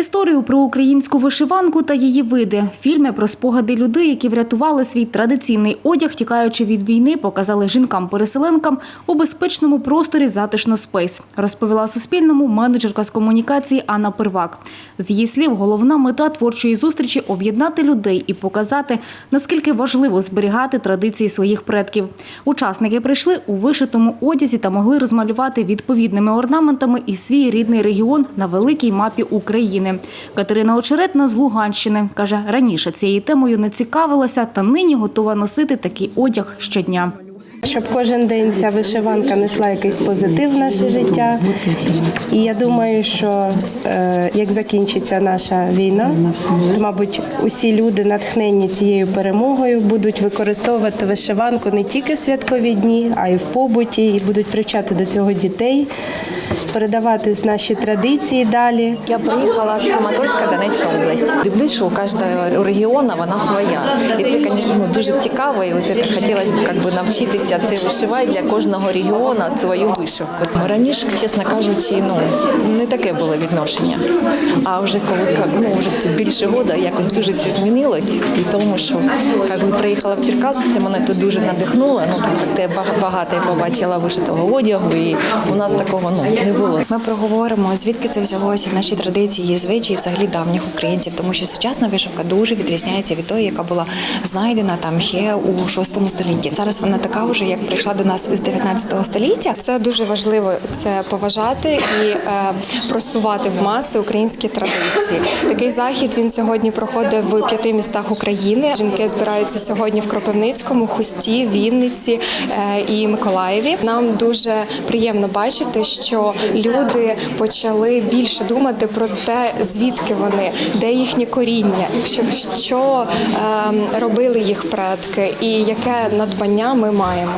Історію про українську вишиванку та її види, фільми про спогади людей, які врятували свій традиційний одяг, тікаючи від війни, показали жінкам-переселенкам у безпечному просторі затишно спейс, розповіла Суспільному менеджерка з комунікації Анна Первак. З її слів, головна мета творчої зустрічі об'єднати людей і показати, наскільки важливо зберігати традиції своїх предків. Учасники прийшли у вишитому одязі та могли розмалювати відповідними орнаментами і свій рідний регіон на великій мапі України. Катерина Очеретна з Луганщини каже, раніше цією темою не цікавилася та нині готова носити такий одяг щодня. Щоб кожен день ця вишиванка несла якийсь позитив в наше життя. І я думаю, що е, як закінчиться наша війна, то, мабуть, усі люди, натхнені цією перемогою, будуть використовувати вишиванку не тільки в святкові дні, а й в побуті, і будуть привчати до цього дітей, передавати наші традиції далі. Я приїхала з Краматорська, Донецька область. Дивлюсь, що у кожного регіону вона своя. І це, звісно, ну, дуже цікаво. І от це хотілося б як би, навчитися це вишивати для кожного регіону свою вишивку. Раніше, чесно кажучи, ну не таке було відношення. А вже коли ну, вже це більше года якось дуже все змінилось. І тому, що як би, приїхала в Черкаси, це мене тут дуже надихнуло. Ну так як бага- багато я побачила вишитого одягу, і у нас такого ну не було. Ми проговоримо, звідки це взялося, наші традиції, звичаї взагалі давніх українців, тому що сучасна вишивка дуже відрізняється від тої, яка була знайдена там ще у 6 столітті. Зараз вона така вже, як прийшла до нас з 19 століття. Це дуже важливо це поважати і е, просувати в маси українські традиції. Такий захід він сьогодні проходить в п'яти містах України. Жінки збираються сьогодні в Кропивницькому, Хусті, Вінниці е, і Миколаєві. Нам дуже приємно бачити, що люди почали більше думати про те, звідки вони, де їхнє коріння, що, що е, робили їх предки, і яке надбання ми маємо.